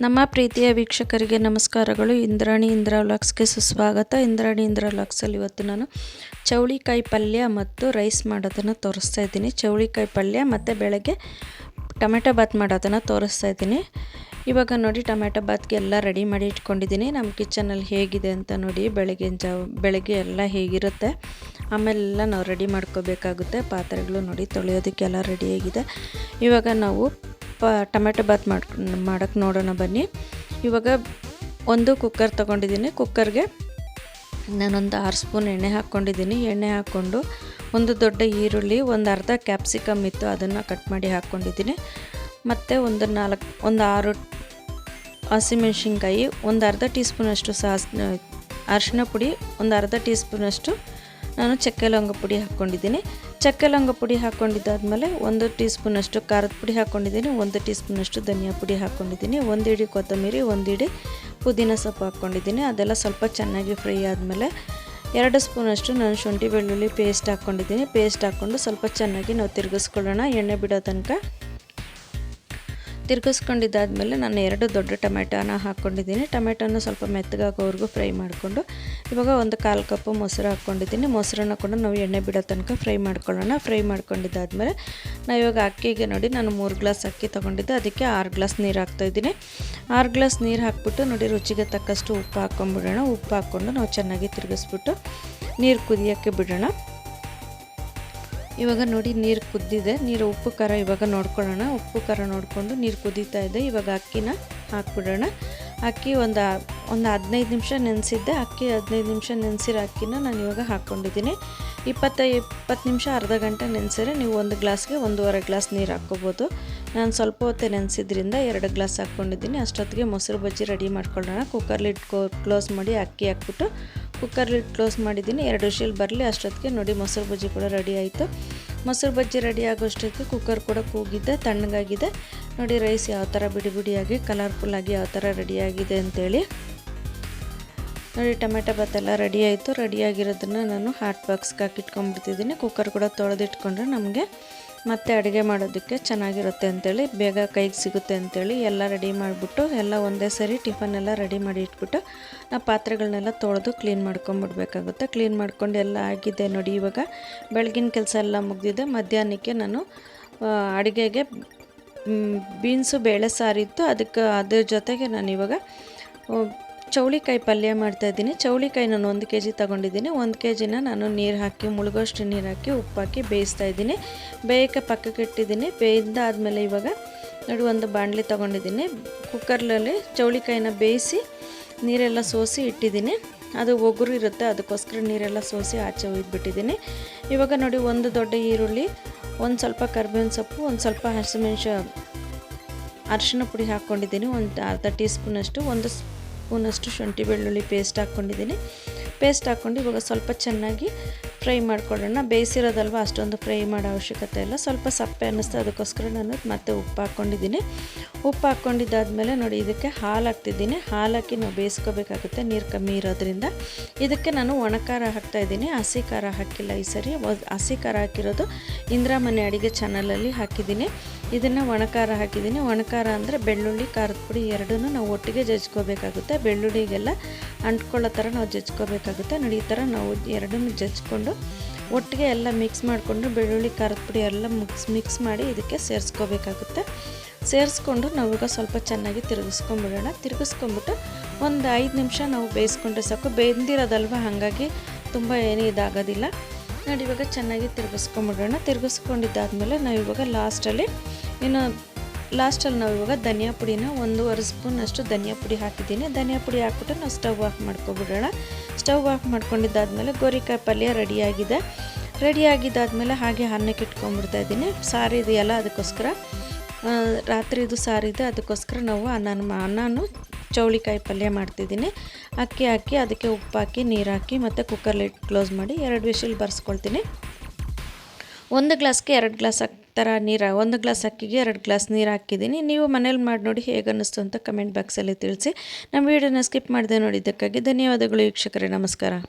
ನಮ್ಮ ಪ್ರೀತಿಯ ವೀಕ್ಷಕರಿಗೆ ನಮಸ್ಕಾರಗಳು. ಇಂದ್ರಾಣಿ ಇಂದ್ರ ವ್ಲಾಗ್ಸ್ಗೆ ಸುಸ್ವಾಗತ. ಇಂದ್ರಾಣಿ ಇಂದ್ರ ವ್ಲಾಗ್ಸಲ್ಲಿ ಇವತ್ತು ನಾನು ಚೌಳಿಕಾಯಿ ಪಲ್ಯ ಮತ್ತು ರೈಸ್ ಮಾಡೋದನ್ನು ತೋರಿಸ್ತಾ ಇದ್ದೀನಿ. ಚೌಳಿಕಾಯಿ ಪಲ್ಯ ಮತ್ತು ಬೆಳಗ್ಗೆ ಟೊಮೆಟೊ ಬಾತ್ ಮಾಡೋದನ್ನು ತೋರಿಸ್ತಾ ಇದ್ದೀನಿ. ಇವಾಗ ನೋಡಿ, ಟೊಮೆಟೊ ಬಾತ್ಗೆ ಎಲ್ಲ ರೆಡಿ ಮಾಡಿ ಇಟ್ಕೊಂಡಿದ್ದೀನಿ. ನಮ್ಮ ಕಿಚನಲ್ಲಿ ಹೇಗಿದೆ ಅಂತ ನೋಡಿ ಬೆಳಗಿನ ಜಾವ ಬೆಳಗ್ಗೆ ಎಲ್ಲ ಹೇಗಿರುತ್ತೆ, ಆಮೇಲೆಲ್ಲ ನಾವು ರೆಡಿ ಮಾಡ್ಕೋಬೇಕಾಗುತ್ತೆ. ಪಾತ್ರೆಗಳು ನೋಡಿ ತೊಳೆಯೋದಕ್ಕೆಲ್ಲ ರೆಡಿಯಾಗಿದೆ ಇವಾಗ ನಾವು ಟೊಮೆಟೊ ಬಾತ್ ಮಾಡ್ಕೊ ಮಾಡೋಕ್ಕೆ ನೋಡೋಣ ಬನ್ನಿ. ಇವಾಗ ಒಂದು ಕುಕ್ಕರ್ ತೊಗೊಂಡಿದ್ದೀನಿ. ಕುಕ್ಕರ್ಗೆ ನಾನೊಂದು ಆರು ಸ್ಪೂನ್ ಎಣ್ಣೆ ಹಾಕ್ಕೊಂಡಿದ್ದೀನಿ. ಎಣ್ಣೆ ಹಾಕ್ಕೊಂಡು ಒಂದು ದೊಡ್ಡ ಈರುಳ್ಳಿ, ಒಂದು ಅರ್ಧ ಕ್ಯಾಪ್ಸಿಕಮ್ ಇತ್ತು, ಅದನ್ನು ಕಟ್ ಮಾಡಿ ಹಾಕ್ಕೊಂಡಿದ್ದೀನಿ. ಮತ್ತು ಒಂದು ನಾಲ್ಕು, ಒಂದು ಆರು ಹಸಿಮೆಣ್ಸಿನ್ಕಾಯಿ, ಒಂದು ಅರ್ಧ ಟೀ ಸ್ಪೂನಷ್ಟು ಸಾಸ್ ಅರಿಶಿನ ಪುಡಿ, ಒಂದು ಅರ್ಧ ಟೀ ಸ್ಪೂನಷ್ಟು ನಾನು ಚಕ್ಕೆ ಲವಂಗ ಪುಡಿ ಹಾಕ್ಕೊಂಡಿದ್ದೀನಿ. ಚಕ್ಕೆ ಲವಂಗ ಪುಡಿ ಹಾಕ್ಕೊಂಡಿದ್ದಾದಮೇಲೆ ಒಂದು ಟೀ ಸ್ಪೂನಷ್ಟು ಖಾರದ ಪುಡಿ ಹಾಕ್ಕೊಂಡಿದ್ದೀನಿ ಒಂದು ಟೀ ಸ್ಪೂನಷ್ಟು ಧನಿಯಾ ಪುಡಿ ಹಾಕ್ಕೊಂಡಿದ್ದೀನಿ ಒಂದು ಇಡಿ ಕೊತ್ತಂಬರಿ, ಒಂದು ಇಡಿ ಪುದೀನ ಸೊಪ್ಪು ಹಾಕ್ಕೊಂಡಿದ್ದೀನಿ ಅದೆಲ್ಲ ಸ್ವಲ್ಪ ಚೆನ್ನಾಗಿ ಫ್ರೈ ಆದಮೇಲೆ ಎರಡು ಸ್ಪೂನಷ್ಟು ನಾನು ಶುಂಠಿ, ಬೆಳ್ಳುಳ್ಳಿ ಪೇಸ್ಟ್ ಹಾಕ್ಕೊಂಡಿದ್ದೀನಿ ಪೇಸ್ಟ್ ಹಾಕ್ಕೊಂಡು ಸ್ವಲ್ಪ ಚೆನ್ನಾಗಿ ನಾವು ತಿರುಗಿಸ್ಕೊಳ್ಳೋಣ. ಎಣ್ಣೆ ಬಿಡೋ ತನಕ ತಿರ್ಗಿಸ್ಕೊಂಡಿದ್ದಾದಮೇಲೆ ನಾನು ಎರಡು ದೊಡ್ಡ ಟೊಮೆಟೋನ ಹಾಕ್ಕೊಂಡಿದ್ದೀನಿ. ಟೊಮೆಟೊನ ಸ್ವಲ್ಪ ಮೆತ್ತಗಾಗೋವರೆಗೂ ಫ್ರೈ ಮಾಡಿಕೊಂಡು, ಇವಾಗ ಒಂದು ಕಾಲು ಕಪ್ಪು ಮೊಸರು ಹಾಕ್ಕೊಂಡಿದ್ದೀನಿ. ಮೊಸರನ್ನ ಕೂಡ ನಾವು ಎಣ್ಣೆ ಬಿಡೋ ತನಕ ಫ್ರೈ ಮಾಡ್ಕೊಳ್ಳೋಣ. ಫ್ರೈ ಮಾಡ್ಕೊಂಡಿದ್ದಾದಮೇಲೆ ನಾವು ಇವಾಗ ಅಕ್ಕಿಗೆ ನೋಡಿ, ನಾನು ಮೂರು ಗ್ಲಾಸ್ ಅಕ್ಕಿ ತೊಗೊಂಡಿದ್ದೆ. ಅದಕ್ಕೆ ಆರು ಗ್ಲಾಸ್ ನೀರು ಹಾಕ್ತಾಯಿದ್ದೀನಿ ಆರು ಗ್ಲಾಸ್ ನೀರು ಹಾಕ್ಬಿಟ್ಟು ನೋಡಿ, ರುಚಿಗೆ ತಕ್ಕಷ್ಟು ಉಪ್ಪು ಹಾಕ್ಕೊಂಬಿಡೋಣ. ಉಪ್ಪು ಹಾಕ್ಕೊಂಡು ನಾವು ಚೆನ್ನಾಗಿ ತಿರುಗಿಸ್ಬಿಟ್ಟು ನೀರು ಕುದಿಯೋಕ್ಕೆ ಬಿಡೋಣ. ಇವಾಗ ನೋಡಿ ನೀರು ಕುದ್ದಿದೆ. ನೀರು ಉಪ್ಪು, ಖಾರ ಇವಾಗ ನೋಡ್ಕೊಳ್ಳೋಣ. ಉಪ್ಪು, ಖಾರ ನೋಡಿಕೊಂಡು ನೀರು ಕುದೀತಾ ಇದೆ. ಇವಾಗ ಅಕ್ಕಿನ ಹಾಕ್ಬಿಡೋಣ. ಅಕ್ಕಿ ಒಂದು ಒಂದು ಹದಿನೈದು ನಿಮಿಷ ನೆನೆಸಿದ್ದೆ. ಅಕ್ಕಿ ಹದಿನೈದು ನಿಮಿಷ ನೆನೆಸಿರೋ ಅಕ್ಕಿನ ನಾನು ಇವಾಗ ಹಾಕ್ಕೊಂಡಿದ್ದೀನಿ ಇಪ್ಪತ್ತ, ಇಪ್ಪತ್ತು ನಿಮಿಷ ಅರ್ಧ ಗಂಟೆ ನೆನೆಸಿದ್ರೆ ನೀವು ಒಂದು ಗ್ಲಾಸ್ಗೆ ಒಂದೂವರೆ ಗ್ಲಾಸ್ ನೀರು ಹಾಕ್ಕೋಬೋದು. ನಾನು ಸ್ವಲ್ಪ ಹೊತ್ತೆ ನೆನೆಸಿದ್ರಿಂದ ಎರಡು ಗ್ಲಾಸ್ ಹಾಕ್ಕೊಂಡಿದ್ದೀನಿ. ಅಷ್ಟೊತ್ತಿಗೆ ಮೊಸರು ಬಜ್ಜಿ ರೆಡಿ ಮಾಡ್ಕೊಳ್ಳೋಣ. ಕುಕ್ಕರ್ಲಿ ಇಟ್ಕೋ ಕ್ಲೋಸ್ ಮಾಡಿ ಅಕ್ಕಿ ಹಾಕ್ಬಿಟ್ಟು ಕುಕ್ಕರ್ಲಿ ಕ್ಲೋಸ್ ಮಾಡಿದ್ದೀನಿ. ಎರಡು ವಿಷಲ್ ಬರಲಿ, ಅಷ್ಟೊತ್ತಿಗೆ ನೋಡಿ ಮೊಸರು ಬಜ್ಜಿ ಕೂಡ ರೆಡಿ ಆಯಿತು. ಮೊಸರು ಬಜ್ಜಿ ರೆಡಿ ಆಗೋಷ್ಟೊತ್ತಿಗೆ ಕುಕ್ಕರ್ ಕೂಡ ಕೂಗಿದ್ದೆ ತಣ್ಣಗಾಗಿದೆ. ನೋಡಿ ರೈಸ್ ಯಾವ ಥರ ಬಿಡಿ ಬಿಡಿಯಾಗಿ ಕಲರ್ಫುಲ್ಲಾಗಿ ಯಾವ ಥರ ರೆಡಿಯಾಗಿದೆ ಅಂತೇಳಿ. ನೋಡಿ ಟೊಮೆಟೊ ಎಲ್ಲ ರೆಡಿ ಆಯಿತು. ರೆಡಿಯಾಗಿರೋದನ್ನು ನಾನು ಹಾಟ್ ಬಾಕ್ಸ್ಗೆ ಹಾಕಿಟ್ಕೊಂಡ್ಬಿಡ್ತಿದ್ದೀನಿ ಕುಕ್ಕರ್ ಕೂಡ ತೊಳೆದಿಟ್ಕೊಂಡ್ರೆ ನಮಗೆ. ಮತ್ತೆ ಅಡುಗೆ ಮಾಡೋದಕ್ಕೆ ಚೆನ್ನಾಗಿರುತ್ತೆ ಅಂಥೇಳಿ ಬೇಗ ಕೈಗೆ ಸಿಗುತ್ತೆ ಅಂಥೇಳಿ ಎಲ್ಲ ರೆಡಿ ಮಾಡಿಬಿಟ್ಟು, ಎಲ್ಲ ಒಂದೇ ಸರಿ ಟಿಫನ್ ಎಲ್ಲ ರೆಡಿ ಮಾಡಿ ಇಟ್ಬಿಟ್ಟು ನಾವು ಪಾತ್ರೆಗಳನ್ನೆಲ್ಲ ತೊಳೆದು ಕ್ಲೀನ್ ಮಾಡ್ಕೊಂಬಿಡ್ಬೇಕಾಗುತ್ತೆ. ಕ್ಲೀನ್ ಮಾಡ್ಕೊಂಡು ಎಲ್ಲ ಆಗಿದೆ ನೋಡಿ ಇವಾಗ. ಬೆಳಗಿನ ಕೆಲಸ ಎಲ್ಲ ಮುಗಿದಿದೆ. ಮಧ್ಯಾಹ್ನಕ್ಕೆ ನಾನು ಅಡುಗೆಗೆ ಬೀನ್ಸು, ಬೇಳೆ ಸಾರಿತ್ತು. ಅದಕ್ಕೆ ಅದ್ರ ಜೊತೆಗೆ ನಾನು ಇವಾಗ ಚೌಳಿಕಾಯಿ ಪಲ್ಯ ಮಾಡ್ತಾಯಿದ್ದೀನಿ ಚೌಳಿಕಾಯಿ ನಾನು ಒಂದು ಕೆ ಜಿ ತೊಗೊಂಡಿದ್ದೀನಿ. ಒಂದು ಕೆ ಜಿನ ನಾನು ನೀರು ಹಾಕಿ ಮುಳುಗೋಷ್ಟು ನೀರು ಹಾಕಿ, ಉಪ್ಪು ಹಾಕಿ ಬೇಯಿಸ್ತಾ ಇದ್ದೀನಿ. ಬೇಯಕ್ಕೆ ಪಕ್ಕಕ್ಕೆ ಇಟ್ಟಿದ್ದೀನಿ. ಬೇಯ್ದಾದ್ಮೇಲೆ ಇವಾಗ ನೋಡಿ, ಒಂದು ಬಾಣಲಿ ತೊಗೊಂಡಿದ್ದೀನಿ. ಕುಕ್ಕರ್ಲಲ್ಲಿ ಚೌಳಿಕಾಯಿನ ಬೇಯಿಸಿ ನೀರೆಲ್ಲ ಸೋಸಿ ಇಟ್ಟಿದ್ದೀನಿ. ಅದು ಒಗ್ಗರು ಇರುತ್ತೆ, ಅದಕ್ಕೋಸ್ಕರ ನೀರೆಲ್ಲ ಸೋಸಿ ಆಚೆ ಒಯ್ದುಬಿಟ್ಟಿದ್ದೀನಿ. ಇವಾಗ ನೋಡಿ, ಒಂದು ದೊಡ್ಡ ಈರುಳ್ಳಿ, ಒಂದು ಸ್ವಲ್ಪ ಕರ್ಬೇವಿನ ಸೊಪ್ಪು, ಒಂದು ಸ್ವಲ್ಪ ಹಸಿಮೆಣಸು ಅರಿಶಿನ ಪುಡಿ ಹಾಕ್ಕೊಂಡಿದ್ದೀನಿ ಒಂದು ಅರ್ಧ ಟೀ ಸ್ಪೂನಷ್ಟು ಒಂದು ಸ್ಪೂನಷ್ಟು ಶುಂಠಿ ಬೆಳ್ಳುಳ್ಳಿ ಪೇಸ್ಟ್ ಹಾಕ್ಕೊಂಡಿದ್ದೀನಿ. ಪೇಸ್ಟ್ ಹಾಕ್ಕೊಂಡು ಇವಾಗ ಸ್ವಲ್ಪ ಚೆನ್ನಾಗಿ ಫ್ರೈ ಮಾಡ್ಕೊಳ್ಳೋಣ. ಬೇಯಿಸಿರೋದಲ್ವ, ಅಷ್ಟೊಂದು ಫ್ರೈ ಮಾಡೋ ಅವಶ್ಯಕತೆ ಇಲ್ಲ. ಸ್ವಲ್ಪ ಸಪ್ಪೆ ಅನ್ನಿಸ್ತು ಅದಕ್ಕೋಸ್ಕರ ನಾನು ಮತ್ತೆ ಉಪ್ಪು ಹಾಕ್ಕೊಂಡಿದ್ದೀನಿ. ಉಪ್ಪು ಹಾಕ್ಕೊಂಡಿದ್ದಾದಮೇಲೆ ನೋಡಿ, ಇದಕ್ಕೆ ಹಾಲು ಹಾಕ್ತಿದ್ದೀನಿ. ಹಾಲು ಹಾಕಿ ನಾವು ಬೇಯಿಸ್ಕೋಬೇಕಾಗುತ್ತೆ, ನೀರು ಕಮ್ಮಿ ಇರೋದ್ರಿಂದ. ಇದಕ್ಕೆ ನಾನು ಒಣಖಾರ ಹಾಕ್ತಾಯಿದ್ದೀನಿ ಹಸಿ ಖಾರ ಹಾಕಿಲ್ಲ ಈ ಸರಿ. ಹಸಿ ಖಾರ ಹಾಕಿರೋದು ಇಂದ್ರಾಮನೆ ಅಡುಗೆ ಚಾನಲಲ್ಲಿ ಹಾಕಿದ್ದೀನಿ. ಇದನ್ನು ಒಣಖಾರ ಹಾಕಿದ್ದೀನಿ. ಒಣಖಾರ ಅಂದರೆ ಬೆಳ್ಳುಳ್ಳಿ, ಖಾರದ ಪುಡಿ ಎರಡೂ ನಾವು ಒಟ್ಟಿಗೆ ಜಜ್ಕೋಬೇಕಾಗುತ್ತೆ. ಬೆಳ್ಳುಳ್ಳಿಗೆಲ್ಲ ಅಂಟ್ಕೊಳ್ಳೋ ಥರ ನಾವು ಜಜ್ಕೋಬೇಕಾಗುತ್ತೆ. ನೋಡಿ, ಈ ಥರ ನಾವು ಎರಡನ್ನೂ ಜಜ್ಕೊಂಡು ಒಟ್ಟಿಗೆ ಎಲ್ಲ ಮಿಕ್ಸ್ ಮಾಡಿಕೊಂಡು ಬೆಳ್ಳುಳ್ಳಿ, ಖಾರದ ಪುಡಿ ಎಲ್ಲ ಮಿಕ್ಸ್ ಮಿಕ್ಸ್ ಮಾಡಿ ಇದಕ್ಕೆ ಸೇರಿಸ್ಕೋಬೇಕಾಗುತ್ತೆ. ಸೇರಿಸ್ಕೊಂಡು ನಾವೀಗ ಸ್ವಲ್ಪ ಚೆನ್ನಾಗಿ ತಿರುಗಿಸ್ಕೊಂಬಿಡೋಣ. ತಿರುಗಿಸ್ಕೊಂಬಿಟ್ಟು ಒಂದು ಐದು ನಿಮಿಷ ನಾವು ಬೇಯಿಸ್ಕೊಂಡ್ರೆ ಸಾಕು. ಬೆಂದಿರೋದಲ್ವ? ಹಾಗಾಗಿ ತುಂಬ ಏನೂ ಇದಾಗೋದಿಲ್ಲ. ನೋಡಿ, ಇವಾಗ ಚೆನ್ನಾಗಿ ತಿರುಗಿಸ್ಕೊಂಬಿಡೋಣ. ತಿರುಗಿಸ್ಕೊಂಡಿದ್ದಾದಮೇಲೆ ನಾವು ಇವಾಗ ಲಾಸ್ಟಲ್ಲಿ ಇನ್ನು ಲಾಸ್ಟಲ್ಲಿ ನಾವು ಇವಾಗ ಧನಿಯಾ ಪುಡಿನ ಒಂದೂವರೆ ಸ್ಪೂನಷ್ಟು ಧನಿಯಾ ಪುಡಿ ಹಾಕಿದ್ದೀನಿ. ಧನಿಯಾ ಪುಡಿ ಹಾಕ್ಬಿಟ್ಟು ನಾವು ಸ್ಟವ್ ಆಫ್ ಮಾಡ್ಕೊಬಿಡೋಣ. ಸ್ಟವ್ ಆಫ್ ಮಾಡ್ಕೊಂಡಿದ್ದಾದಮೇಲೆ ಗೋರಿಕಾಯಿ ಪಲ್ಯ ರೆಡಿಯಾಗಿದೆ. ರೆಡಿಯಾಗಿದ್ದಾದಮೇಲೆ ಹಾಗೆ ಅನ್ನಕ್ಕೆ ಇಟ್ಕೊಂಡ್ಬಿಡ್ತಾ ಇದ್ದೀನಿ. ಸಾರಿ ಇದೆಯಲ್ಲ ಅದಕ್ಕೋಸ್ಕರ. ರಾತ್ರಿದು ಸಾರಿದೆ, ಅದಕ್ಕೋಸ್ಕರ ನಾವು ಅನ್ನ ಅನ್ನನು ಚೌಳಿಕಾಯಿ ಪಲ್ಯ ಮಾಡ್ತಿದ್ದೀನಿ. ಅಕ್ಕಿ ಹಾಕಿ, ಅದಕ್ಕೆ ಉಪ್ಪು ಹಾಕಿ, ನೀರು ಹಾಕಿ, ಮತ್ತು ಕುಕ್ಕರ್ ಕ್ಲೋಸ್ ಮಾಡಿ ಎರಡು ವಿಷಲ್ ಬರ್ಸ್ಕೊಳ್ತೀನಿ. ಒಂದು ಗ್ಲಾಸ್ಗೆ ಎರಡು ಗ್ಲಾಸ್ ಥರ ನೀರು, ಒಂದು ಗ್ಲಾಸ್ ಅಕ್ಕಿಗೆ ಎರಡು ಗ್ಲಾಸ್ ನೀರು ಹಾಕಿದ್ದೀನಿ. ನೀವು ಮನೇಲಿ ಮಾಡಿ ನೋಡಿ ಹೇಗೆ ಅನ್ನಿಸ್ತು ಅಂತ ಕಮೆಂಟ್ ಬಾಕ್ಸಲ್ಲಿ ತಿಳಿಸಿ. ನಮ್ಮ ವೀಡಿಯೋನ ಸ್ಕಿಪ್ ಮಾಡಿದೆ ನೋಡಿದ್ದಕ್ಕಾಗಿ ಧನ್ಯವಾದಗಳು, ವೀಕ್ಷಕರೇ, ನಮಸ್ಕಾರ.